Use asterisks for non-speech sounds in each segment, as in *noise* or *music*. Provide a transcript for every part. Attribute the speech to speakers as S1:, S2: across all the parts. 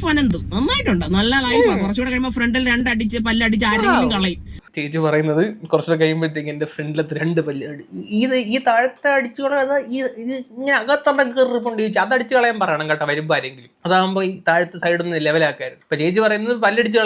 S1: Of Ananthu നന്നായിട്ടുണ്ട്. നല്ല ലൈഫാ കുറച്ചുകൂടെ കഴിയുമ്പോ ഫ്രണ്ടിൽ രണ്ടടിച്ച് പല്ലടിച്ച് ആരെങ്കിലും കളയും.
S2: ചേച്ചി പറയുന്നത് കുറച്ചുകൂടെ കഴിയുമ്പോഴത്തേക്ക് എന്റെ ഫ്രണ്ടിലത്തെ രണ്ട് പല്ല് അടി- ഇത് ഈ താഴത്തെ അടിച്ചു കളയാതെ ഈ ഇത് ഇങ്ങനെ അകത്തുള്ള കയറിപ്പുണ്ട് ചേച്ചി അത് അടിച്ചു കളയാൻ പറയണം കേട്ടോ വരുമ്പോ ആരെങ്കിലും. അതാകുമ്പോ ഈ താഴത്തെ സൈഡിൽ നിന്ന് ലെവലാക്കായിരുന്നു ഇപ്പൊ ചേച്ചി പറയുന്നത് പല്ലടിച്ചു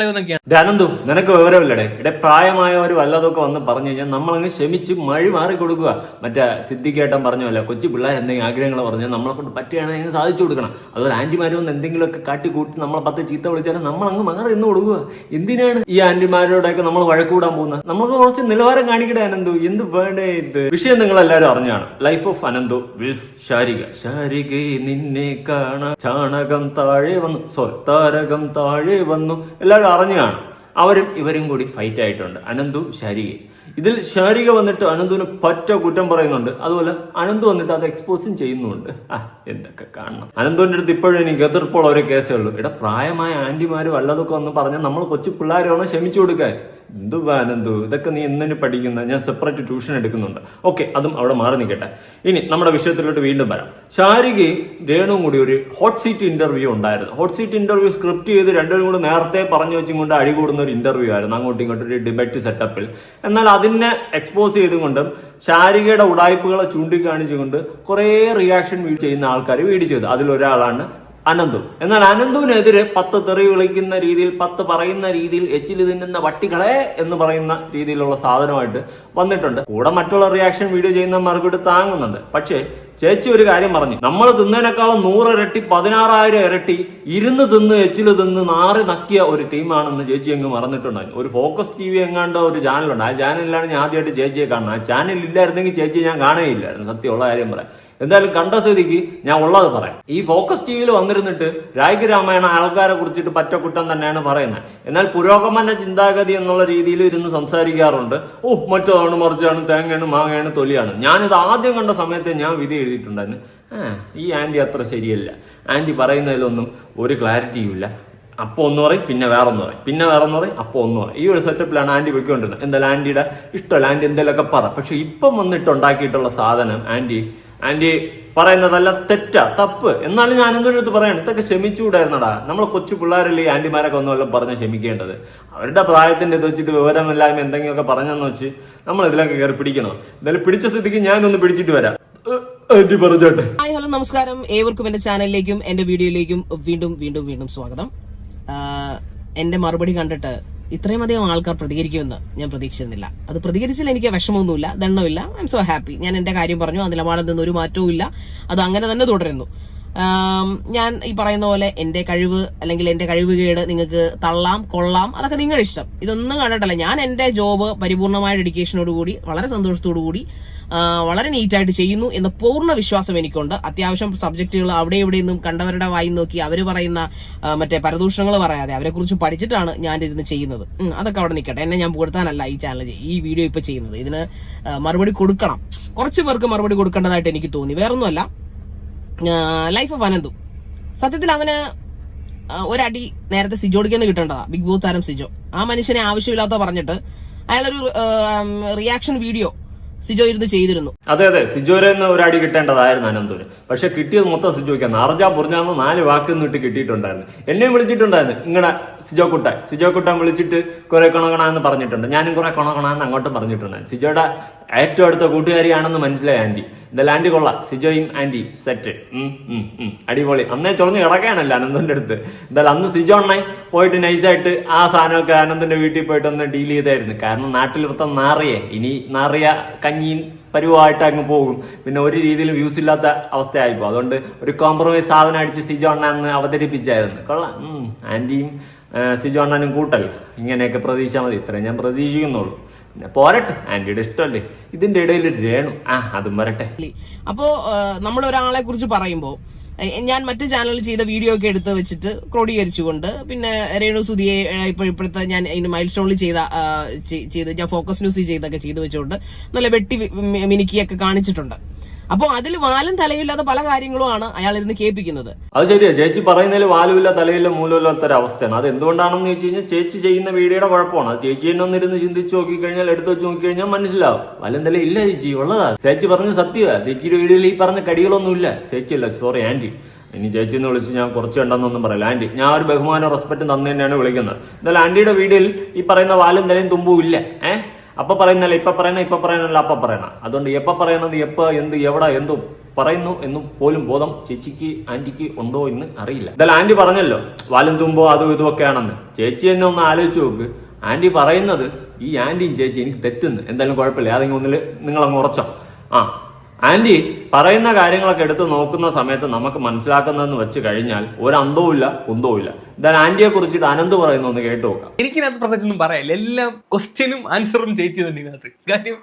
S3: അനന്തു നിനക്ക് വിവരമില്ലടേ. ഇവിടെ പ്രായമായവർ വല്ലതൊക്കെ വന്ന് പറഞ്ഞു കഴിഞ്ഞാൽ നമ്മളങ്ങ് ക്ഷമിച്ച് മഴി മാറി കൊടുക്കുക. മറ്റേ സിദ്ധിക്കേട്ടൻ പറഞ്ഞല്ലോ കൊച്ചു പിള്ളേർ എന്തെങ്കിലും ആഗ്രഹങ്ങൾ പറഞ്ഞാൽ നമ്മളെ കൊണ്ട് പറ്റുകയാണെങ്കിൽ സാധിച്ചു കൊടുക്കണം. അതുപോലെ ആന്റിമാരും വന്ന് എന്തെങ്കിലുമൊക്കെ കാട്ടി കൂട്ടി നമ്മളെ പത്ത് ചീത്ത വിളിച്ചാലും നമ്മളങ്ങ് മാറി നിന്ന് കൊടുക്കുക. എന്തിനാണ് ഈ ആന്റിമാരോടൊക്കെ നമ്മൾ വഴക്കൂടാൻ പോകുന്നത്. നമുക്ക് കുറച്ച് നിലവാരം കാണിക്കട്ടെ അനന്തു? എന്ത് വേണ്ടേ ഇത്? വിഷയം നിങ്ങൾ എല്ലാവരും അറിഞ്ഞാണ്. Life of Ananthu with Sharika. Sharika നിന്നെ കാണാൻ ചാണകം താഴെ വന്നു. സോറി താരകം താഴെ വന്നു. എല്ലാരും അറിഞ്ഞാണ്. അവരും ഇവരും കൂടി ഫൈറ്റ് ആയിട്ടുണ്ട്. അനന്തു ശാരിക. ഇതിൽ ശാരിക വന്നിട്ട് അനന്തുവിന് പറ്റ കുറ്റം പറയുന്നുണ്ട്. അതുപോലെ അനന്തു വന്നിട്ട് അത് എക്സ്പോസും ചെയ്യുന്നുണ്ട്. എന്തൊക്കെ കാണണം. അനന്തുവിന്റെ അടുത്ത് ഇപ്പോഴും എനിക്ക് എതിർപ്പുള്ള ഒരു കേസേ ഉള്ളൂ. ഇവിടെ പ്രായമായ ആന്റിമാരും വല്ലതൊക്കെ ഒന്ന് പറഞ്ഞാൽ നമ്മൾ കൊച്ചു പിള്ളേരാണോ? ക്ഷമിച്ചു കൊടുക്കാൻ. എന്തു ഇതൊക്കെ നീ എന്തിനു പഠിക്കുന്ന? ഞാൻ സെപ്പറേറ്റ് ട്യൂഷൻ എടുക്കുന്നുണ്ട്. ഓക്കെ അതും അവിടെ മാറി നിൽക്കട്ടെ. ഇനി നമ്മുടെ വിഷയത്തിലോട്ട് വീണ്ടും വരാം. ശാരികയും രേണുവും കൂടി ഒരു ഹോട്ട് സീറ്റ് ഇന്റർവ്യൂ ഉണ്ടായിരുന്നു. ഹോട്ട് സീറ്റ് ഇന്റർവ്യൂ സ്ക്രിപ്റ്റ് ചെയ്ത് രണ്ടുപേരും കൂടി നേരത്തെ പറഞ്ഞു വെച്ചും കൊണ്ട് അടികൂടുന്ന ഒരു ഇന്റർവ്യൂ ആയിരുന്നു. അങ്ങോട്ടും ഇങ്ങോട്ടും ഒരു ഡിബേറ്റ് സെറ്റപ്പിൽ എന്നാൽ അതിനെ എക്സ്പോസ് ചെയ്തുകൊണ്ടും ശാരികയുടെ ഉടായ്പകളെ ചൂണ്ടിക്കാണിച്ചുകൊണ്ട് കുറേ റിയാക്ഷൻ ചെയ്യുന്ന ആൾക്കാർ വീഡിയോ ചെയ്തു. അതിലൊരാളാണ് അനന്തു. എന്നാൽ അനന്തുവിനെതിരെ പത്ത് തെറി വിളിക്കുന്ന രീതിയിൽ പത്ത് പറയുന്ന രീതിയിൽ എച്ചിൽ തിന്നുന്ന വട്ടികളെ എന്ന് പറയുന്ന രീതിയിലുള്ള സാധനമായിട്ട് വന്നിട്ടുണ്ട്. കൂടെ മറ്റുള്ള റിയാക്ഷൻ വീഡിയോ ചെയ്യുന്ന മറുപടി താങ്ങുന്നുണ്ട്. പക്ഷേ ചേച്ചി ഒരു കാര്യം പറഞ്ഞു. നമ്മൾ തിന്നതിനേക്കാളും നൂറിരട്ടി പതിനാറായിരം ഇരട്ടി ഇരുന്ന് തിന്ന് എച്ചിൽ തിന്ന് നാറി നക്കിയ ഒരു ടീമാണെന്ന് ചേച്ചി അങ്ങ് മറന്നിട്ടുണ്ടായിരുന്നു ഒരു ഫോക്കസ് ടി വി എങ്ങാണ്ട് ഒരു ചാനലുണ്ട് ആ ചാനലിലാണ് ഞാൻ ആദ്യമായിട്ട് ചേച്ചിയെ കാണുന്നത്. ആ ചാനൽ ഇല്ലായിരുന്നെങ്കിൽ ചേച്ചി ഞാൻ കാണുകയില്ലായിരുന്നു. സത്യമുള്ള കാര്യം പറയാം. എന്തായാലും കണ്ട സ്ഥിതിക്ക് ഞാൻ ഉള്ളത് പറയാം. ഈ ഫോക്കസ് ടി വിയിൽ വന്നിരുന്നിട്ട് രായ്ക്ക് രാമായണ ആൾക്കാരെ കുറിച്ചിട്ട് പറ്റക്കുറ്റം തന്നെയാണ് പറയുന്നത്. എന്നാൽ പുരോഗമന ചിന്താഗതി എന്നുള്ള രീതിയിൽ ഇരുന്ന് സംസാരിക്കാറുണ്ട്. ഓ മറ്റതാണ് മറിച്ചാണ് തേങ്ങയാണ് മാങ്ങയാണ് തൊലിയാണ്. ഞാനിത് ആദ്യം കണ്ട സമയത്ത് ഞാൻ വിധി എഴുതിയിട്ടുണ്ടായിരുന്നു. ഈ ആന്റി അത്ര ശരിയല്ല. ആന്റി പറയുന്നതിലൊന്നും ഒരു ക്ലാരിറ്റിയുമില്ല അപ്പോൾ ഒന്ന് പറയും പിന്നെ വേറെ ഒന്ന് പറയും. പിന്നെ വേറെ ഒന്ന് പറയും അപ്പോൾ ഒന്ന് പറയും. ഈ ഒരു സെറ്റപ്പിലാണ് ആന്റി പോയിക്കൊണ്ടിരുന്നത്. എന്തായാലും ആന്റിയുടെ ഇഷ്ടമല്ല. ആന്റി എന്തെങ്കിലുമൊക്കെ പറ. പക്ഷെ ഇപ്പം വന്നിട്ട് ഉണ്ടാക്കിയിട്ടുള്ള സാധനം ആന്റി ആന്റി പറയുന്നതല്ല തെറ്റാ തപ്പ്. എന്നാലും ഞാൻ എന്തൊരു അടുത്ത് പറയാണ് ഇതൊക്കെ ക്ഷമിച്ചുകൂടായിരുന്നടാ. നമ്മൾ കൊച്ചു പിള്ളേരല്ലേ ആന്റിമാരൊക്കെ ഒന്നുമല്ല പറഞ്ഞ് ക്ഷമിക്കേണ്ടത്? അവരുടെ പ്രായത്തിന്റെ ഇത് വെച്ചിട്ട് വിവരമില്ലായ്മ എന്തെങ്കിലുമൊക്കെ പറഞ്ഞെന്ന് വെച്ച് നമ്മൾ ഇതിലൊക്കെ കയറി പിടിക്കണം? എന്തായാലും പിടിച്ച സ്ഥിതിക്ക് ഞാനൊന്ന് പിടിച്ചിട്ട് വരാം. ആന്റി പറഞ്ഞോട്ടെ.
S1: ഹായ് ഹലോ നമസ്കാരം. ഏവർക്കും എന്റെ ചാനലിലേക്കും എന്റെ വീഡിയോയിലേക്കും വീണ്ടും വീണ്ടും വീണ്ടും സ്വാഗതം. എന്റെ മറുപടി കണ്ടിട്ട് ഇത്രയും അധികം ആൾക്കാർ പ്രതികരിക്കുമെന്ന് ഞാൻ പ്രതീക്ഷിച്ചിരുന്നില്ല. അത് പ്രതികരിച്ചില്ല എനിക്ക് വിഷമമൊന്നുമില്ല ദണ്ണമില്ല ഐ എം സോ ഹാപ്പി ഞാൻ എന്റെ കാര്യം പറഞ്ഞു ആ നിലപാടിൽ നിന്ന് ഒരു മാറ്റവും ഇല്ല. അത് അങ്ങനെ തന്നെ തുടരുന്നു. ഞാൻ ഈ പറയുന്ന പോലെ എന്റെ കഴിവ് അല്ലെങ്കിൽ എന്റെ കഴിവുകേട് നിങ്ങൾക്ക് തള്ളാം കൊള്ളാം. അതൊക്കെ നിങ്ങളുടെ ഇഷ്ടം ഇതൊന്നും കണ്ടിട്ടല്ല. ഞാൻ എന്റെ ജോബ് പരിപൂർണമായ ഡെഡിക്കേഷനോടുകൂടി വളരെ സന്തോഷത്തോടു കൂടി വളരെ നീറ്റായിട്ട് ചെയ്യുന്നു എന്ന പൂർണ വിശ്വാസം എനിക്കുണ്ട്. അത്യാവശ്യം സബ്ജക്റ്റുകൾ അവിടെ ഇവിടെ നിന്നും കണ്ടവരുടെ വായി നോക്കി അവർ പറയുന്ന മറ്റേ പരദൂഷണങ്ങൾ പറയാതെ അവരെ കുറിച്ച് പഠിച്ചിട്ടാണ് ഞാൻ ഇരുന്ന് ചെയ്യുന്നത്. അതൊക്കെ അവിടെ നിൽക്കട്ടെ. എന്നെ ഞാൻ പുകഴ്ത്താനല്ല ഈ ചാനൽ ഈ വീഡിയോ ഇപ്പൊ ചെയ്യുന്നത്. ഇതിന് മറുപടി കൊടുക്കണം. കുറച്ച് പേർക്ക് മറുപടി കൊടുക്കേണ്ടതായിട്ട് എനിക്ക് തോന്നി. വേറൊന്നുമല്ല. ലൈഫ് ഓഫ് അനന്തു സത്യത്തിൽ അവന് ഒരടി നേരത്തെ സിജോടിക്കെന്ന് കിട്ടേണ്ടതാ. ബിഗ് ബോസ് താരം സിജോ. ആ മനുഷ്യനെ ആവശ്യമില്ലാത്ത പറഞ്ഞിട്ട് അയാളൊരു റിയാക്ഷൻ വീഡിയോ സിജോ ഇരുന്ന് ചെയ്തിരുന്നു.
S3: അതെ അതെ. സിജോരെന്ന് ഒരു അടി കിട്ടേണ്ടതായിരുന്നു അനന്തൂര് പക്ഷെ കിട്ടിയത് മൊത്തം സിജോയ്ക്കാണ് അർജാ പുറഞ്ഞാന്ന് നാല് വാക്ക് നിട്ട് കിട്ടിയിട്ടുണ്ടായിരുന്നു. എന്നെയും വിളിച്ചിട്ടുണ്ടായിരുന്നു. ഇങ്ങനെ സിജോ കുട്ടൻ. സിജോ കുട്ടൻ വിളിച്ചിട്ട് കുറെ കൊണകണാന്ന് പറഞ്ഞിട്ടുണ്ട്. ഞാനും കുറെ കൊണകണാന്ന് അങ്ങോട്ടും പറഞ്ഞിട്ടുണ്ട് സിജോയുടെ ഏറ്റവും അടുത്ത കൂട്ടുകാരിയാണെന്ന് മനസ്സിലായി ആന്റി. എന്തായാലും ആന്റി കൊള്ളാം. സിജോയും ആന്റി സെറ്റ്. അടിപൊളി. അന്നേ ചൊറഞ്ഞ് കിടക്കാനല്ല അനന്തന്റെ അടുത്ത്. എന്തായാലും അന്ന് സിജോ അണ്ണൻ പോയിട്ട് നൈസായിട്ട് ആ സാധനമൊക്കെ അനന്തന്റെ വീട്ടിൽ പോയിട്ട് ഒന്ന് ഡീൽ ചെയ്തായിരുന്നു. കാരണം നാട്ടിൽ വൃത്തം നാറിയേ. ഇനി നാറിയ കഞ്ഞിയും പരുവായിട്ട് അങ്ങ് പോകും. പിന്നെ ഒരു രീതിയിലും വ്യൂസ് ഇല്ലാത്ത അവസ്ഥയായിപ്പോ അതുകൊണ്ട് ഒരു കോംപ്രമൈസ് സാധനം അടിച്ച് സിജോ അണ്ണാന്ന് അവതരിപ്പിച്ചായിരുന്നു. കൊള്ളാം. ആന്റിയും സിജോ അണ്ണാനും കൂട്ടൽ. ഇങ്ങനെയൊക്കെ പ്രതീക്ഷ മതി. ഇത്രയും ഞാൻ പ്രതീക്ഷിക്കുന്നുള്ളൂ. പിന്നെ പോരട്ടെ. ആന്റിയുടെ ഇഷ്ടമല്ലേ? ഇതിന്റെ ഇടയിൽ രേണു. ആ അതും വരട്ടെ.
S1: അപ്പോ നമ്മൾ ഒരാളെ കുറിച്ച് പറയുമ്പോ ഞാൻ മറ്റു ചാനലിൽ ചെയ്ത വീഡിയോ ഒക്കെ എടുത്ത് വെച്ചിട്ട് ക്രോഡീകരിച്ചുകൊണ്ട് പിന്നെ രേണു സുധിയെ ഇപ്പോൾ ഇപ്പൊ ഇപ്പോഴത്തെ ഞാൻ ഇതിന് മൈൽ സ്റ്റോണിൽ ചെയ്ത ചെയ്ത് ഞാൻ ഫോക്കസ് ന്യൂസ് ചെയ്തൊക്കെ ചെയ്തു വെച്ചുകൊണ്ട് നല്ല വെട്ടി മിനുക്കിയൊക്കെ കാണിച്ചിട്ടുണ്ട്. അപ്പോൾ അതിൽ വാലും തലയില്ലാത്ത പല കാര്യങ്ങളുമാണ് അയാൾ ഇരുന്ന് കേൾപ്പിക്കുന്നത്.
S3: അത് ശരിയാ. ചേച്ചി പറയുന്നതിൽ വാലുമില്ല തലയില്ല മൂലമില്ലാത്ത ഒരു അവസ്ഥയാണ്. അത് എന്തുകൊണ്ടാണെന്ന് ചോദിച്ചു കഴിഞ്ഞാൽ ചേച്ചി ചെയ്യുന്ന വീഡിയോയുടെ കുഴപ്പമാണ്. ചേച്ചി തന്നെ ഒന്നിരുന്ന് ചിന്തിച്ച് നോക്കി കഴിഞ്ഞാൽ എടുത്തു വെച്ച് നോക്കി കഴിഞ്ഞാൽ മനസ്സിലാവും. വാലും തല ഇല്ല ചേച്ചി ഉള്ളതാ. ചേച്ചി പറഞ്ഞ സത്യമാ. ചേച്ചിയുടെ വീഡിയോയിൽ ഈ പറഞ്ഞ കടികളൊന്നും ഇല്ല ചേച്ചിയല്ല സോറി ആന്റി. ഇനി ചേച്ചി എന്ന് വിളിച്ച് ഞാൻ കുറച്ച് കണ്ടെന്നൊന്നും പറയില്ല. ആന്റി ഞാൻ ഒരു ബഹുമാനം റെസ്പെക്റ്റും തന്നു തന്നെയാണ് വിളിക്കുന്നത്. എന്നാലും ആന്റിയുടെ വീഡിയോയിൽ ഈ പറയുന്ന വാലും തലയും തുമ്പും ഇല്ല. ഏഹ് അപ്പൊ പറയുന്നല്ല ഇപ്പൊ പറയണ ഇപ്പൊ പറയണല്ല അപ്പൊ പറയണ. അതുകൊണ്ട് എപ്പ പറയണത് എപ്പ എന്ത് എവിടെ എന്തും പറയുന്നു എന്നും പോലും ബോധം ചേച്ചിക്ക് ആന്റിക്ക് ഉണ്ടോ എന്ന് അറിയില്ല. ഇതല്ല ആന്റി പറഞ്ഞല്ലോ വാലും തുമ്പോ അതും ഇതും ഒക്കെ ആണെന്ന് ചേച്ചി എന്നെ ഒന്ന് ആലോചിച്ച് നോക്ക്. ആന്റി പറയുന്നത് ഈ ആന്റിയും ചേച്ചി എനിക്ക് തെറ്റുന്നു. എന്തായാലും കുഴപ്പമില്ല. അതെങ്കിൽ ഒന്നിൽ നിങ്ങളങ്ങ് ഉറച്ചോ. ആ ആന്റി പറയുന്ന കാര്യങ്ങളൊക്കെ എടുത്ത് നോക്കുന്ന സമയത്ത് നമുക്ക് മനസ്സിലാക്കുന്നതെന്ന് വെച്ച് കഴിഞ്ഞാൽ ഒരു അന്തവും ഇല്ല കുന്തവും ഇല്ല. എന്തായാലും ആന്റിയെ കുറിച്ചിട്ട് അനന്ത് പറയുന്ന ഒന്ന് കേട്ടു നോക്കാം.
S2: എനിക്കിനകത്ത് പ്രത്യേകിച്ചൊന്നും പറയാനില്ല. എല്ലാം ക്വസ്റ്റ്യനും ആൻസറും ചേച്ചി തന്നെ ഇതിനകത്ത്. കാര്യം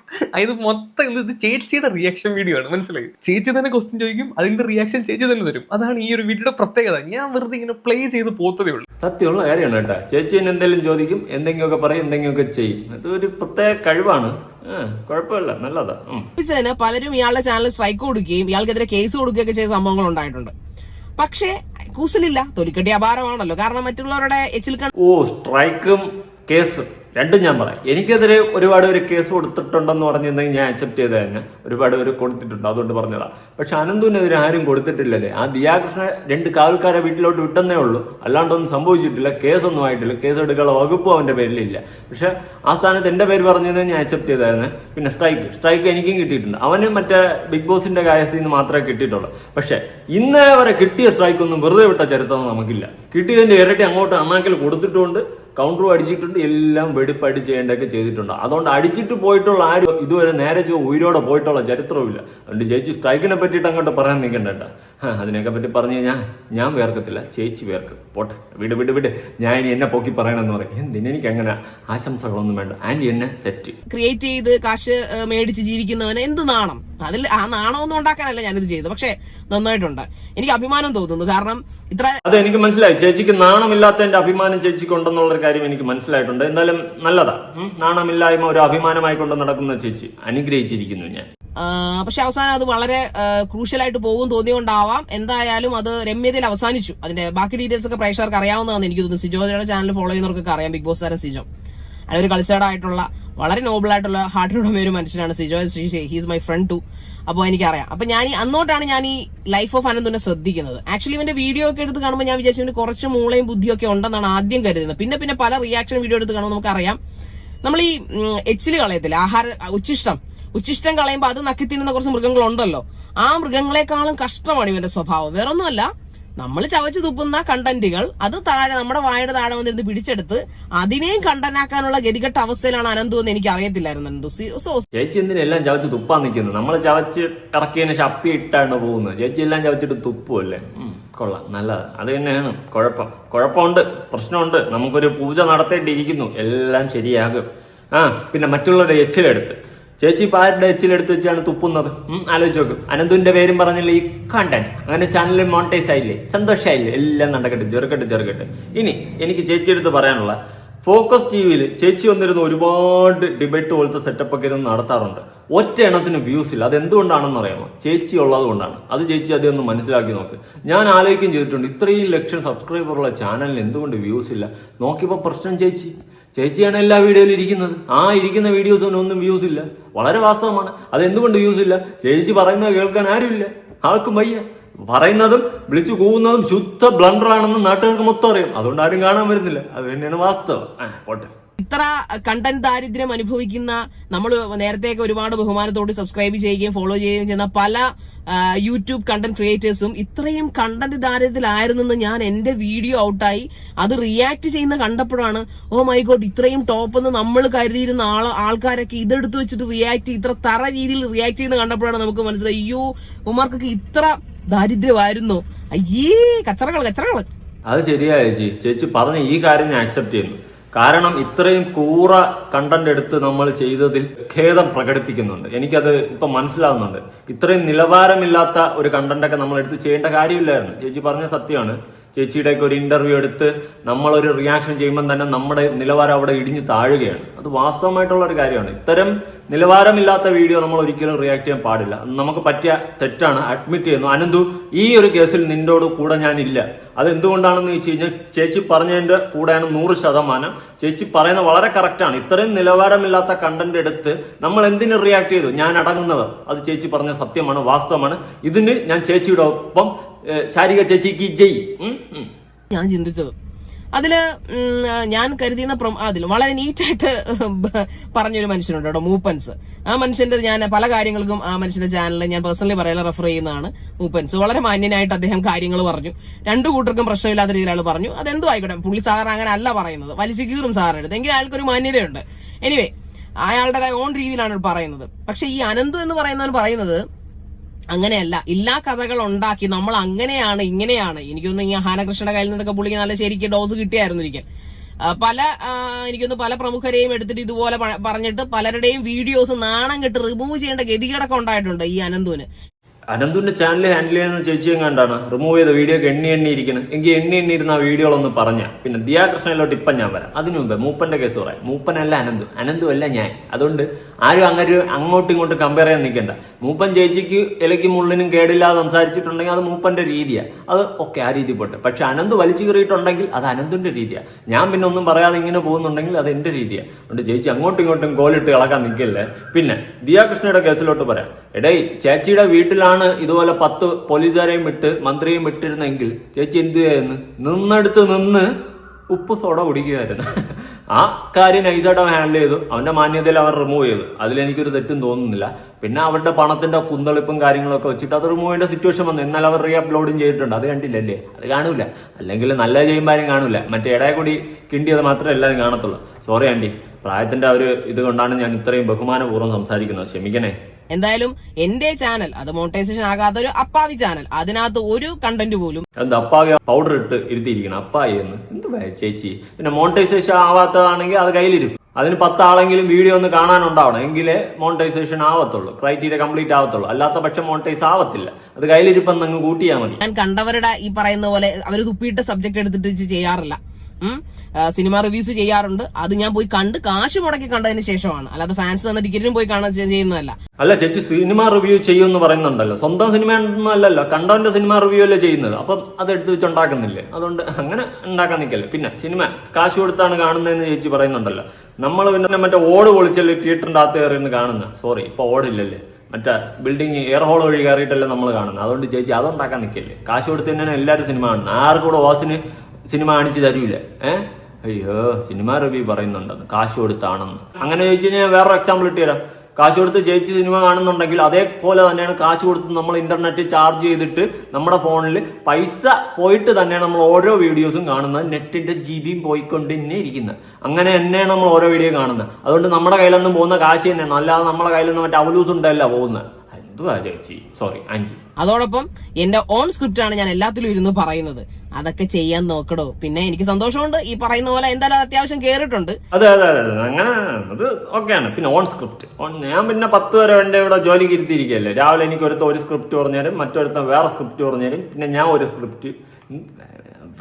S2: ഇത് മൊത്തം ഇത് ചേച്ചിയുടെ റിയാക്ഷൻ വീഡിയോ ആണ്. മനസ്സിലായി? ചേച്ചി തന്നെ ക്വസ്റ്റ്യൻ ചോദിക്കും അതിന്റെ റിയാക്ഷൻ ചേച്ചി തന്നെ തരും. അതാണ് ഈ ഒരു വീഡിയോയുടെ പ്രത്യേകത. ഞാൻ വെറുതെ ഇങ്ങനെ പ്ലേ ചെയ്ത് പോത്തതേ ഉള്ളൂ.
S3: സത്യമുള്ള കാര്യമാണ് കേട്ടോ. ചേച്ചി തന്നെ എന്തെങ്കിലും ചോദിക്കും എന്തെങ്കിലുമൊക്കെ പറയും എന്തെങ്കിലുമൊക്കെ ചെയ്യും. അത് ഒരു പ്രത്യേക കഴിവാണ്. കുഴപ്പമില്ല. നല്ലതാ.
S1: പലരും ഇയാളുടെ ചാനൽ സ്ട്രൈക്ക് കൊടുക്കുകയും ഇയാൾക്കെതിരെ കേസ് കൊടുക്കുകയൊക്കെ ചെയ്ത സംഭവങ്ങൾ ഉണ്ടായിട്ടുണ്ട്. പക്ഷേ കൂസലില്ല. തൊലിക്കട്ടി അപാരമാണല്ലോ. കാരണം മറ്റുള്ളവരുടെ എച്ചിൽ
S3: ഓ സ്ട്രൈക്കും കേസും. രണ്ടും ഞാൻ പറയാം. എനിക്കെതിരെ ഒരുപാട് ഒരു കേസ് കൊടുത്തിട്ടുണ്ടെന്ന് പറഞ്ഞിരുന്നെങ്കിൽ ഞാൻ അക്സെപ്റ്റ് ചെയ്ത് തന്നെ. ഒരുപാട് പേര് കൊടുത്തിട്ടുണ്ട്. അതുകൊണ്ട് പറഞ്ഞതാ. പക്ഷെ അനന്തുവിനെതിരെ ആരും കൊടുത്തിട്ടില്ലല്ലേ? ആ ദിയാകൃഷ്ണ രണ്ട് കാവൽക്കാരെ വീട്ടിലോട്ട് വിട്ടെന്നേ ഉള്ളൂ. അല്ലാണ്ടൊന്നും സംഭവിച്ചിട്ടില്ല. കേസൊന്നും ആയിട്ടില്ല. കേസ് എടുക്കാനുള്ള വകുപ്പും അവന്റെ പേരിലില്ല. പക്ഷെ ആ സ്ഥാനത്ത് എന്റെ പേര് പറഞ്ഞത് ഞാൻ അക്സെപ്റ്റ് ചെയ്തായിരുന്നു. പിന്നെ സ്ട്രൈക്ക് സ്ട്രൈക്ക് എനിക്കും കിട്ടിയിട്ടുണ്ട്. അവന് മറ്റേ ബിഗ് ബോസിന്റെ കാര്യത്തിൽ നിന്ന് മാത്രമേ കിട്ടിയിട്ടുള്ളൂ. പക്ഷെ ഇന്നേ വരെ കിട്ടിയ സ്ട്രൈക്കൊന്നും വെറുതെ വിട്ട ചരിത്രം നമുക്കില്ല. കിട്ടിയതിന്റെ ഇരട്ടി അങ്ങോട്ട് അണ്ണാക്കിൽ കൊടുത്തിട്ടുണ്ട്. കൗണ്ടറും അടിച്ചിട്ടുണ്ട് എല്ലാം വെടിപ്പടി ചെയ്യേണ്ടൊക്കെ ചെയ്തിട്ടുണ്ട്. അതുകൊണ്ട് അടിച്ചിട്ട് പോയിട്ടുള്ള ആരും ഇതുവരെ നേരെ ചോ ഉയരോടെ പോയിട്ടുള്ള ചരിത്രവുമില്ല. അതുകൊണ്ട് ചേച്ചി സ്ട്രൈക്കിനെ പറ്റിയിട്ട് അങ്ങോട്ട് പറയാൻ നിൽക്കണ്ട കേട്ടോ. അതിനെയൊക്കെ പറ്റി പറഞ്ഞു കഴിഞ്ഞാൽ ഞാൻ വേർക്കത്തില്ല ചേച്ചി വേർക്ക്. പോട്ടെ വിട് വിട് വിട്. ഞാൻ ഇനി എന്നെ പൊക്കി പറയണമെന്ന് പറയും. എന്തിന് എനിക്ക് അങ്ങനെ ആശംസകളൊന്നും വേണ്ട. ആന്റി എന്നെ സെറ്റ്
S1: ക്രിയേറ്റ് ചെയ്ത് കാശ് മേടിച്ച് ജീവിക്കുന്നവന് എന്ത് നാണം? അതിൽ ആ നാണമൊന്നും ഉണ്ടാക്കാനല്ല ഞാനിത് ചെയ്തത്. പക്ഷേ നന്നായിട്ടുണ്ട്. എനിക്ക് അഭിമാനം തോന്നുന്നു. കാരണം ഇത്ര
S3: അത് എനിക്ക് മനസ്സിലായി. ചേച്ചിക്ക് നാണമില്ലാത്തതിന്റെ അഭിമാനം ചേച്ചിക്ക് ഉണ്ടെന്നുള്ള കാര്യം എനിക്ക് മനസ്സിലായിട്ടുണ്ട്. എന്തായാലും നല്ലതാ. നാണമില്ലായ്മ ഒരു അഭിമാനമായി കൊണ്ട് നടക്കുന്ന ചേച്ചി. അനുഗ്രഹിച്ചിരിക്കുന്നു ഞാൻ.
S1: പക്ഷെ അവസാനം അത് വളരെ ക്രൂഷ്യലായിട്ട് പോകും തോന്നിയോണ്ടാവാം. എന്തായാലും അത് രമ്യതയിൽ അവസാനിച്ചു. അതിന്റെ ബാക്കി ഡീറ്റെയിൽസ് ഒക്കെ പ്രേക്ഷകർക്ക് അറിയാവുന്നതാണ് എനിക്ക് തോന്നുന്നു. സിജോയുടെ ചാനൽ ഫോളോ ചെയ്യുന്നവർക്കൊക്കെ അറിയാം. ബിഗ് ബോസ് താരം സിജോ? അതൊരു കളിച്ചാടായിട്ടുള്ള വളരെ നോബിൾ ആയിട്ടുള്ള ഹാർട്ടിലുള്ള ഒരു മനുഷ്യനാണ് Sijo. He's my friend too അപ്പോൾ എനിക്കറിയാം. അപ്പൊ ഞാൻ അന്നോട്ടാണ് ഞാൻ ഈ ലൈഫ് ഓഫ് അനന്തുനെ ശ്രദ്ധിക്കുന്നത്. ആക്ച്വലി ഇവന്റെ വീഡിയോ ഒക്കെ എടുത്ത് കാണുമ്പോൾ ഞാൻ വിചാരിച്ചു ഇവന് കുറച്ച് മൂളയും ബുദ്ധിയും ഒക്കെ ഉണ്ടെന്നാണ് ആദ്യം കരുതുന്നത്. പിന്നെ പിന്നെ പല റിയാക്ഷൻ വീഡിയോ എടുത്ത് കാണുമ്പോൾ നമുക്കറിയാം. നമ്മൾ ഈ എച്ചിൽ കളയത്തില്ല? ആഹാര ഉച്ചിഷ്ടം. ഉച്ചിഷ്ടം കളയുമ്പോൾ അത് നക്കി തിന്നുന്ന കുറച്ച് മൃഗങ്ങളുണ്ടല്ലോ. ആ മൃഗങ്ങളെക്കാളും കഷ്ടമാണ് ഇവന്റെ സ്വഭാവം. വേറൊന്നുമല്ല നമ്മൾ ചവച്ചു തുപ്പുന്ന കണ്ടന്റുകൾ അത് താഴെ നമ്മുടെ വായുടെ താഴെ വന്നിരുന്ന് പിടിച്ചെടുത്ത് അതിനെയും കണ്ടനാക്കാനുള്ള ഗതികെട്ട അവസ്ഥയിലാണ് അനന്തു എന്ന് എനിക്ക് അറിയത്തില്ലായിരുന്നു അനന്തു. സോ
S3: ചേച്ചി എന്തിനെല്ലാം ചവച്ച് തുപ്പാൻ നിൽക്കുന്നത്? നമ്മൾ ചവച്ച് ഇറക്കിയതിന് ശപ്പി ഇട്ടാണ് പോകുന്നത്. ചേച്ചി എല്ലാം ചവച്ചിട്ട് തുപ്പുമല്ലേ കൊള്ളാം. നല്ലത്. അത് തന്നെയാണ് കുഴപ്പം. കുഴപ്പമുണ്ട്. പ്രശ്നമുണ്ട്. നമുക്കൊരു പൂജ നടത്തേണ്ടിയിരിക്കുന്നു. എല്ലാം ശരിയാകും. ആ പിന്നെ മറ്റുള്ളവരുടെ എച്ചിലെടുത്ത്. ചേച്ചി ഇപ്പൊ ആരുടെ എച്ചിലെടുത്ത് വെച്ചാണ് തുപ്പുന്നത്. ആലോചിച്ച് നോക്കും. അനന്തുവിന്റെ പേരും പറഞ്ഞില്ല ഈ കണ്ടന്റ് അങ്ങനെ ചാനലിൽ മോണിറ്റൈസ് ആയില്ലേ സന്തോഷമായില്ലേ എല്ലാം നടക്കട്ടെ ചെറുക്കട്ടെ ചെറുക്കട്ടെ. ഇനി എനിക്ക് ചേച്ചി ചേച്ചിയെടുത്ത് പറയാനുള്ള ഫോക്കസ് ടി വിയിൽ ചേച്ചി വന്നിരുന്ന ഒരുപാട് ഡിബേറ്റ് പോലത്തെ സെറ്റപ്പ് ഒക്കെ ഇരുന്ന് നടത്താറുണ്ട്. ഒറ്റ എണ്ണത്തിന് വ്യൂസ് ഇല്ല. അത് എന്തുകൊണ്ടാണെന്ന് അറിയാമോ? ചേച്ചി ഉള്ളത് കൊണ്ടാണ്. അത് ചേച്ചി അതേ ഒന്ന് മനസ്സിലാക്കി നോക്ക്. ഞാൻ ആലോചിക്കുകയും ചെയ്തിട്ടുണ്ട് ഇത്രയും ലക്ഷം സബ്സ്ക്രൈബറുള്ള ചാനലിന് എന്തുകൊണ്ട് വ്യൂസ് ഇല്ല? നോക്കിയപ്പോൾ പ്രശ്നം ചേച്ചി. ചേച്ചിയാണ് എല്ലാ വീഡിയോയിലും ഇരിക്കുന്നത്. ആ ഇരിക്കുന്ന വീഡിയോസിന് ഒന്നും വ്യൂസ് ഇല്ല. വളരെ വാസ്തവമാണ്. അതെന്തുകൊണ്ട് വ്യൂസ് ഇല്ല? ചേച്ചി പറയുന്നത് കേൾക്കാൻ ആരുമില്ല. ആർക്കും വയ്യ. പറയുന്നതും വിളിച്ചു കൂവുന്നതും ശുദ്ധ ബ്ലണ്ടർ ആണെന്ന് നാട്ടുകാർക്ക് മൊത്തം അറിയാം. അതുകൊണ്ട് ആരും കാണാൻ വരുന്നില്ല. അത് തന്നെയാണ് വാസ്തവം. പോട്ടെ.
S1: ഇത്ര കണ്ടന്റ് ദാരിദ്ര്യം അനുഭവിക്കുന്ന നമ്മൾ നേരത്തെയൊക്കെ ഒരുപാട് ബഹുമാനത്തോട് സബ്സ്ക്രൈബ് ചെയ്യുകയും ഫോളോ ചെയ്യുകയും ചെയ്യുന്ന പല യൂട്യൂബ് കണ്ടന്റ് ക്രിയേറ്റേഴ്സും ഇത്രയും കണ്ടന്റ് ദാരിദ്ര്യത്തിലായിരുന്നെന്ന് ഞാൻ എന്റെ വീഡിയോ ഔട്ടായി അത് റിയാക്ട് ചെയ്യുന്ന കണ്ടപ്പോഴാണ് ഓ മൈ ഗോഡ് ഇത്രയും ടോപ്പ് എന്ന് നമ്മൾ കരുതിയിരുന്ന ആൾ ആൾക്കാരൊക്കെ ഇതെടുത്ത് വെച്ചിട്ട് റിയാക്ട് ഇത്ര തറ രീതിയിൽ റിയാക്ട് ചെയ്യുന്ന കണ്ടപ്പോഴാണ് നമുക്ക് മനസ്സിലായി അയ്യോ ഉമാർക്കൊക്കെ ഇത്ര ദാരിദ്ര്യമായിരുന്നു. അയ്യേ കച്ചറകൾ കച്ചറകൾ
S3: അത് ശരിയായ ചേച്ചി. ചേച്ചി പറഞ്ഞ ഈ കാര്യം ഞാൻ അക്സെപ്റ്റ് ചെയ്യുന്നു. കാരണം ഇത്രയും കൂറ കണ്ടന്റ് എടുത്ത് നമ്മൾ ചെയ്തതിൽ ഖേദം പ്രകടിപ്പിക്കുന്നുണ്ട്. എനിക്കത് ഇപ്പൊ മനസ്സിലാവുന്നുണ്ട്. ഇത്രയും നിലവാരമില്ലാത്ത ഒരു കണ്ടന്റ് ഒക്കെ നമ്മൾ എടുത്ത് ചെയ്യേണ്ട കാര്യമില്ലായിരുന്നു. ചേച്ചി പറഞ്ഞ സത്യമാണ്. ചേച്ചിയുടെയൊക്കെ ഒരു ഇന്റർവ്യൂ എടുത്ത് നമ്മളൊരു റിയാക്ഷൻ ചെയ്യുമ്പോൾ തന്നെ നമ്മുടെ നിലവാരം അവിടെ ഇടിഞ്ഞു താഴുകയാണ്. അത് വാസ്തവമായിട്ടുള്ള ഒരു കാര്യമാണ്. ഇത്തരം നിലവാരമില്ലാത്ത വീഡിയോ നമ്മൾ ഒരിക്കലും റിയാക്ട് ചെയ്യാൻ പാടില്ല. നമുക്ക് പറ്റിയ തെറ്റാണ്. അഡ്മിറ്റ് ചെയ്യുന്നു. അനന്തു ഈ ഒരു കേസിൽ നിന്നോട് കൂടെ ഞാനില്ല അത് എന്തുകൊണ്ടാണെന്ന് ചോദിച്ചു കഴിഞ്ഞാൽ ചേച്ചി പറഞ്ഞതിന്റെ കൂടെയാണ് നൂറ് ശതമാനം. ചേച്ചി പറയുന്നത് വളരെ കറക്റ്റാണ് ഇത്രയും നിലവാരമില്ലാത്ത കണ്ടന്റ് എടുത്ത് നമ്മൾ എന്തിനു റിയാക്ട് ചെയ്തു? ഞാൻ അടങ്ങുന്നവർ അത് ചേച്ചി പറഞ്ഞ സത്യമാണ് വാസ്തവമാണ്. ഇതിന് ഞാൻ ചേച്ചിയുടെ ഒപ്പം ശാരിക ചേച്ചിക്ക് ജയ്.
S1: ഞാൻ ചിന്തിച്ചത് അതിൽ ഞാൻ കരുതിയുന്ന പ്രൊ- അതിൽ വളരെ നീറ്റായിട്ട് പറഞ്ഞൊരു മനുഷ്യനുണ്ട് കേട്ടോ മൂപ്പൻസ്. ആ മനുഷ്യന്റെ ഞാൻ പല കാര്യങ്ങൾക്കും ആ മനുഷ്യന്റെ ചാനലിൽ ഞാൻ പേഴ്സണലി പറയാൻ റെഫർ ചെയ്യുന്നതാണ് മൂപ്പൻസ്. വളരെ മാന്യനായിട്ട് അദ്ദേഹം കാര്യങ്ങൾ പറഞ്ഞു. രണ്ടു കൂട്ടർക്കും പ്രശ്നമില്ലാത്ത രീതിയിലാണ് പറഞ്ഞു. അതെന്തോ ആയിക്കോട്ടെ പുള്ളി സാർ അങ്ങനെ അല്ല പറയുന്നത്. വലിച്ചു കീറും അടുത്ത് എങ്കിൽ അയാൾക്കൊരു മാന്യതയുണ്ട്. എനിവേ അയാളുടെ ഓൺ രീതിയിലാണ് പറയുന്നത്. പക്ഷെ ഈ അനന്തു എന്ന് പറയുന്നവൻ പറയുന്നത് അങ്ങനെയല്ല എല്ലാ കഥകൾ ഉണ്ടാക്കി നമ്മൾ അങ്ങനെയാണ് ഇങ്ങനെയാണ്. എനിക്കൊന്ന് ഈ ഹാനകൃഷ്ണന്റെ കയ്യിൽ നിന്നൊക്കെ പുള്ളിക്ക് നല്ല ശരിക്ക് ഡോസ് കിട്ടിയായിരുന്നു ഇരിക്കാൻ. പല എനിക്കൊന്ന് പല പ്രമുഖരെയും എടുത്തിട്ട് ഇതുപോലെ പറഞ്ഞിട്ട് പലരുടെയും വീഡിയോസ് നാണം കെട്ട് റിമൂവ് ചെയ്യേണ്ട ഗതികേടൊക്കെ ഉണ്ടായിട്ടുണ്ട് ഈ അനന്തുവിന്.
S3: അനന്തുവിന്റെ ചാനൽ ഹാൻഡിൽ ചെയ്യുന്ന ചേച്ചിയും കണ്ടാണ്. റിമൂവ് ചെയ്ത വീഡിയോ എണ്ണി എണ്ണി ഇരിക്കണം. എങ്കിൽ എണ്ണി എണ്ണി ഇരുന്ന ആ വീഡിയോകളൊന്ന് പറഞ്ഞ. പിന്നെ ദിയാകൃഷ്ണനിലോട്ട് ഇപ്പം ഞാൻ വരാം. അതിനു മുമ്പ് മൂപ്പന്റെ കേസ് പറയാം. മൂപ്പനല്ല അനന്തു. അനന്തു അല്ല ഞാൻ. അതുകൊണ്ട് ആരും അങ്ങനെ അങ്ങോട്ടും ഇങ്ങോട്ടും കമ്പയർ ചെയ്യാൻ നിൽക്കണ്ട മൂപ്പൻ ചേച്ചിക്ക് ഇലയ്ക്കും മുള്ളിനും കേടില്ലാതെ സംസാരിച്ചിട്ടുണ്ടെങ്കിൽ അത് മൂപ്പന്റെ രീതിയാണ് അത് ഓക്കെ ആ രീതി പോട്ടെ. പക്ഷെ അനന്ത് വലിച്ചു കയറിയിട്ടുണ്ടെങ്കിൽ അത് അനന്തിന്റെ രീതിയാണ് ഞാൻ പിന്നെ ഒന്നും പറയാതെ ഇങ്ങനെ പോകുന്നുണ്ടെങ്കിൽ അത് എന്റെ രീതിയാണ് അതുകൊണ്ട് ചേച്ചി അങ്ങോട്ടും ഇങ്ങോട്ടും കോലിട്ട് ഇളക്കാൻ നിൽക്കില്ലേ പിന്നെ ദിയാകൃഷ്ണയുടെ കേസിലോട്ട് പറയാം. എടേ ചേച്ചിയുടെ വീട്ടിലാണ് ഇതുപോലെ പത്ത് പോലീസുകാരെയും വിട്ട് മന്ത്രിയും വിട്ടിരുന്നെങ്കിൽ ചേച്ചി എന്തു ചെയ്യുന്നു നിന്നെടുത്ത് നിന്ന് ഉപ്പ് സോഡ കുടിക്കുകയായിരുന്നു. ആ കാര്യം നൈസായിട്ട് അവൻ ഹാൻഡിൽ ചെയ്തു. അവന്റെ മാന്യതയിൽ അവൻ റിമൂവ് ചെയ്തു. അതിലെനിക്കൊരു തെറ്റും തോന്നുന്നില്ല. പിന്നെ അവരുടെ പണത്തിന്റെ കുന്തളിപ്പും കാര്യങ്ങളൊക്കെ വെച്ചിട്ട് അത് റിമൂവ് ചെയ്യേണ്ട സിറ്റുവേഷൻ വന്നു. എന്നാൽ അവർ റീ അപ്ലോഡും ചെയ്തിട്ടുണ്ട്. അത് കണ്ടില്ലല്ലേ? അത് കാണൂല. അല്ലെങ്കിൽ നല്ല ചെയ്യുമ്പോൾ ആരും കാണൂല. മറ്റേ ഇടയെ കൂടി കിണ്ടിയത് മാത്രമേ എല്ലാവരും കാണത്തുള്ളൂ. സോറി ആന്റി പ്രായത്തിന്റെ ഒരു ഇത് കൊണ്ടാണ് ഞാൻ ഇത്രയും ബഹുമാനപൂർവം സംസാരിക്കുന്നത്. ക്ഷമിക്കണേ.
S1: എന്തായാലും എന്റെ ചാനൽ അത് മോണിറ്റൈസേഷൻ ആകാത്ത ഒരു അപ്പാവി ചാനൽ അതിനകത്ത് ഒരു കണ്ടന്റ് പോലും
S3: എന്താ അപ്പാവി പൗഡർ ഇട്ട് ഇരുത്തിയിരിക്കണം? അപ്പായി എന്ന്. എന്ത് ചേച്ചി? പിന്നെ മോണിറ്റൈസേഷൻ ആവാത്തതാണെങ്കിൽ അത് കയ്യിലിരുന്നു അതിന് പത്താളെങ്കിലും വീഡിയോ ഒന്ന് കാണാനുണ്ടാവണം. എങ്കിലേ മോണിറ്റൈസേഷൻ ആവത്തുള്ളൂ. ക്രൈറ്റീരിയ കംപ്ലീറ്റ് ആവത്തുള്ളൂ. അല്ലാത്ത പക്ഷെ മോണിറ്റൈസ് ആവത്തില്ല. അത് കയ്യിലിരിപ്പം അങ്ങ് കൂട്ടിയാൽ മതി.
S1: ഞാൻ കണ്ടവരുടെ ഈ പറയുന്ന പോലെ അവർ തുപ്പിയിട്ട സബ്ജക്ട് എടുത്തിട്ട് ചെയ്യാറില്ല. സിനിമ റിവ്യൂസ് ചെയ്യാറുണ്ട്. അത് ഞാൻ പോയി കണ്ട് കാശ് മുടക്കി കണ്ടതിന് ശേഷമാണ്. അല്ലാതെ ഫാൻസ് തന്ന ടിക്കറ്റിനും പോയി കാണാൻ ചെയ്യുന്നതല്ല.
S3: അല്ല ചേച്ചി സിനിമ റിവ്യൂ ചെയ്യുമെന്ന് പറയുന്നുണ്ടല്ലോ. സ്വന്തം സിനിമ അല്ലല്ലോ കണ്ടവന്റെ സിനിമ റിവ്യൂ അല്ലേ ചെയ്യുന്നത്. അപ്പം അത് എടുത്ത് വെച്ച് ഉണ്ടാക്കുന്നില്ലേ? അതുകൊണ്ട് അങ്ങനെ ഉണ്ടാക്കാൻ നിൽക്കല്ലേ. പിന്നെ സിനിമ കാശ് കൊടുത്താണ് കാണുന്നതെന്ന് ചേച്ചി പറയുന്നുണ്ടല്ലോ. നമ്മൾ പിന്നെ മറ്റേ ഓട് പൊളിച്ചല്ലേ തിയേറ്ററിന്റെ അകത്ത് കയറി കാണുന്നത് സോറി ഇപ്പൊ ഓടില്ലല്ലേ? മറ്റേ ബിൽഡിംഗ് എയർ ഹോൾ വഴി കയറിയിട്ടല്ലേ നമ്മൾ കാണുന്നത് അതുകൊണ്ട് ചേച്ചി അതുണ്ടാക്കാൻ നിൽക്കല്ലേ? കാശ് കൊടുത്ത് തന്നെയാണ് എല്ലാവരും സിനിമ കാണുന്നത് ആർക്കും കൂടെ ഓസിന് സിനിമ കാണിച്ചു തരൂല. ഏഹ് അയ്യോ സിനിമ റിവ്യൂ പറയുന്നുണ്ടെന്ന് കാശ് കൊടുത്താണെന്ന്. അങ്ങനെ ചോദിച്ചു കഴിഞ്ഞാൽ വേറൊരു എക്സാമ്പിൾ ഇട്ടുതരാം കാശ് കൊടുത്ത് ജയിച്ച് സിനിമ കാണുന്നുണ്ടെങ്കിൽ അതേപോലെ തന്നെയാണ് കാശ് കൊടുത്ത് നമ്മൾ ഇന്റർനെറ്റ് ചാർജ് ചെയ്തിട്ട് നമ്മുടെ ഫോണിൽ പൈസ പോയിട്ട് തന്നെയാണ് നമ്മൾ ഓരോ വീഡിയോസും കാണുന്നത്. നെറ്റിന്റെ ജി ബിയും പോയിക്കൊണ്ട് തന്നെ ഇരിക്കുന്നത്. അങ്ങനെ തന്നെയാണ് നമ്മൾ ഓരോ വീഡിയോ കാണുന്നത്. അതുകൊണ്ട് നമ്മുടെ കയ്യിലൊന്നും പോകുന്ന കാശ് തന്നെയാണ്. അല്ലാതെ നമ്മുടെ കയ്യിലൊന്നും മറ്റേ അവലൂസ് ഉണ്ടല്ല പോകുന്നത്. ചേച്ചി. സോറി ആന്റി
S1: അതോടൊപ്പം എന്റെ ഓൺ സ്ക്രിപ്റ്റ് ആണ് ഞാൻ എല്ലാത്തിലും ഇരുന്ന് പറയുന്നത്. അതൊക്കെ ചെയ്യാൻ നോക്കടോ. പിന്നെ എനിക്ക് സന്തോഷമുണ്ട്. ഈ പറയുന്ന പോലെ എന്തായാലും അത് അത്യാവശ്യം കേറിട്ടുണ്ട്
S3: അതെ അതെ അതെ അതെ. അങ്ങനെ അത് ഓക്കെയാണ് പിന്നെ ഓൺ സ്ക്രിപ്റ്റ് ഞാൻ പിന്നെ പത്ത് വരെ വേണ്ട ഇവിടെ ജോലി ഇരുത്തിയിരിക്കുകയല്ലേ രാവിലെ എനിക്ക് ഒരുത്ത ഒരു സ്ക്രിപ്റ്റ് പറഞ്ഞുതരും മറ്റൊരുത്ത വേറെ സ്ക്രിപ്റ്റ് പറഞ്ഞുതരും. പിന്നെ ഞാൻ ഒരു സ്ക്രിപ്റ്റ്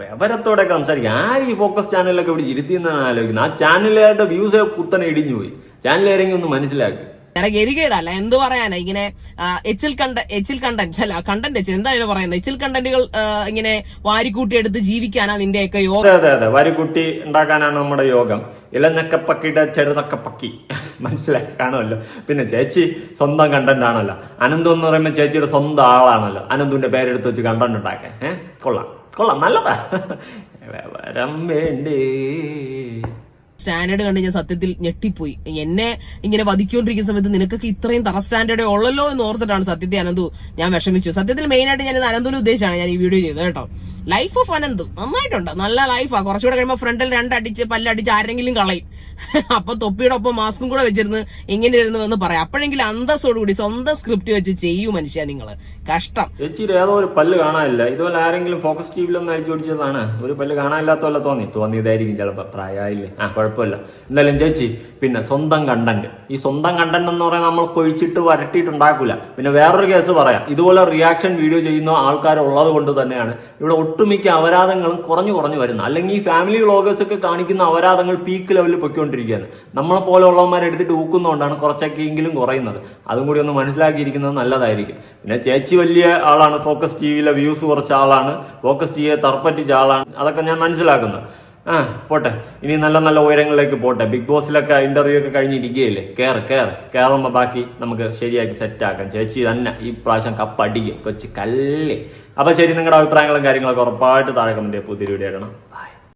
S3: വിവരത്തോടെ സംസാരിക്കും. ആര് ഈ ഫോക്കസ് ചാനലിലൊക്കെ ഇവിടെ ഇരുത്തി എന്നാണ് ആലോചിക്കുന്നത്? ആ ചാനലുകാരുടെ വ്യൂസ് കുത്തനെ ഇടിഞ്ഞു പോയി ഒന്ന് മനസ്സിലാക്കി.
S1: ഞാൻ ഗരികേടല്ല എന്ത് പറയാനാ? ഇങ്ങനെ എച്ചിൽ കണ്ട എച്ചിൽ കണ്ടന്റ് അല്ല കണ്ടന്റ് എച്ചിൽ. എന്താ പറയുന്നത്? എച്ചിൽ കണ്ടന്റുകൾ ഇങ്ങനെ വാരിക്കൂട്ടി എടുത്ത് ജീവിക്കാനാ നിന്റെയൊക്കെ യോഗ?
S3: അതെ അതെ വാരിക്കൂട്ടി ഉണ്ടാക്കാനാണ് നമ്മുടെ യോഗം. ഇലനക്കപ്പക്കിയുടെ ചെറുതക്കപ്പക്കി *laughs* മനസ്സിലായി? കാണുമല്ലോ. പിന്നെ ചേച്ചി സ്വന്തം കണ്ടന്റ് ആണല്ലോ. അനന്തു എന്ന് പറയുമ്പോൾ ചേച്ചിയുടെ സ്വന്തം ആളാണല്ലോ. അനന്തുവിന്റെ പേരെടുത്ത് വെച്ച് കണ്ടന്റ് ഉണ്ടാക്കാൻ. ഏഹ് കൊള്ളാം. കൊള്ളാം. നല്ലതാ. *laughs* വരം വേണ്ടേ
S1: സ്റ്റാൻഡേർഡ് കണ്ട് ഞാൻ സത്യത്തിൽ ഞെട്ടിപ്പോയി. എന്നെ ഇങ്ങനെ വധിക്കൊണ്ടിരിക്കുന്ന സമയത്ത് നിനക്കൊക്കെ ഇത്രയും തറ സ്റ്റാൻഡേർഡ് ഉള്ളല്ലോ എന്ന് ഓർത്തിട്ടാണ് സത്യത്തെ അനന്തു ഞാൻ വിഷമിച്ചു. സത്യത്തിൽ മെയിൻ ആയിട്ട് ഞാൻ അനന്തുവിനെ ഉദ്ദേശിച്ചാണ് ഞാൻ ഈ വീഡിയോ ചെയ്തത് കേട്ടോ. ലൈഫ് ഓഫ് അനന്തു നന്നായിട്ടുണ്ട്. നല്ല ലൈഫാ കുറച്ചുകൂടെ കഴിയുമ്പോൾ ഫ്രണ്ടിൽ രണ്ടടിച്ച് പല്ലടിച്ച് ആരെങ്കിലും കളയും. *laughs* അപ്പൊ തൊപ്പിയുടെ ഒപ്പം മാസ്കും കൂടെ വെച്ചിരുന്ന് ഇങ്ങനെ ഇരുന്നു എന്ന് പറയാം. അപ്പോഴെങ്കിലും അന്തസ്സോടുകൂടി സ്വന്തം സ്ക്രിപ്റ്റ് വെച്ച് ചെയ്യൂ മനുഷ്യ നിങ്ങൾ. കഷ്ടം.
S3: ചേച്ചിയുടെ ഏതോ ഒരു പല്ല് കാണാനില്ല. ഇതുപോലെ ആരെങ്കിലും ഫോക്കസ് ടി വിയിലൊന്നും അയച്ചു പിടിച്ചതാണ്. ഒരു പല്ല് കാണാനില്ലാത്ത പോലെ തോന്നി. തോന്നിയതായിരിക്കും ചിലപ്പോൾ പ്രായമായില്ലേ? ആ കുഴപ്പമില്ല. എന്തായാലും ചേച്ചി പിന്നെ സ്വന്തം കണ്ടന്റ്. ഈ സ്വന്തം കണ്ടന്റ് എന്ന് പറയാൻ നമ്മൾ കൊഴിച്ചിട്ട് വരട്ടിയിട്ട് ഉണ്ടാക്കൂല പിന്നെ വേറൊരു കേസ് പറയാം. ഇതുപോലെ റിയാക്ഷൻ വീഡിയോ ചെയ്യുന്ന ആൾക്കാർ ഉള്ളത് കൊണ്ട് തന്നെയാണ് ഇവിടെ ഒട്ടുമിക്ക അപരാധങ്ങളും കുറഞ്ഞു കുറഞ്ഞു വരുന്നത്. അല്ലെങ്കിൽ ഈ ഫാമിലി വ്ളോഗേഴ്സ് ഒക്കെ കാണിക്കുന്ന അപരാധങ്ങൾ പീക്ക് ലെവലിൽ പൊയ്ക്കൊണ്ടിരിക്കുകയാണ് നമ്മളെ പോലെ ഉള്ളവന്മാരെ എടുത്തിട്ട് ഊക്കുന്നതുകൊണ്ടാണ് കുറയുന്നത്. അതും കൂടി ഒന്ന് മനസ്സിലാക്കിയിരിക്കുന്നത് നല്ലതായിരിക്കും. പിന്നെ ചേച്ചി വലിയ ആളാണ് ഫോക്കസ് ടി വിയിലെ വ്യൂസ് കുറച്ച ആളാണ് ഫോക്കസ് ടി വിയെ തർപ്പറ്റിച്ച ആളാണ് അതൊക്കെ ഞാൻ മനസ്സിലാക്കുന്നത് ആ പോട്ടെ. ഇനി നല്ല നല്ല ഉയരങ്ങളിലേക്ക് പോട്ടെ. ബിഗ് ബോസിലൊക്കെ ഇന്റർവ്യൂ ഒക്കെ കഴിഞ്ഞിരിക്കുകയല്ലേ? കയറ് കയറ് കയറുമ്പോൾ ബാക്കി നമുക്ക് ശരിയാക്കി സെറ്റ് ആക്കാം. ചേച്ചി തന്നെ ഈ പ്രാവശ്യം കപ്പടിക്കും. കൊച്ചു കല്ല്. അപ്പൊ ശരി നിങ്ങളുടെ അഭിപ്രായങ്ങളും കാര്യങ്ങളൊക്കെ ഉറപ്പായിട്ട് താഴെ കമന്റ് പുതിയ വീഡിയോ ഇടണം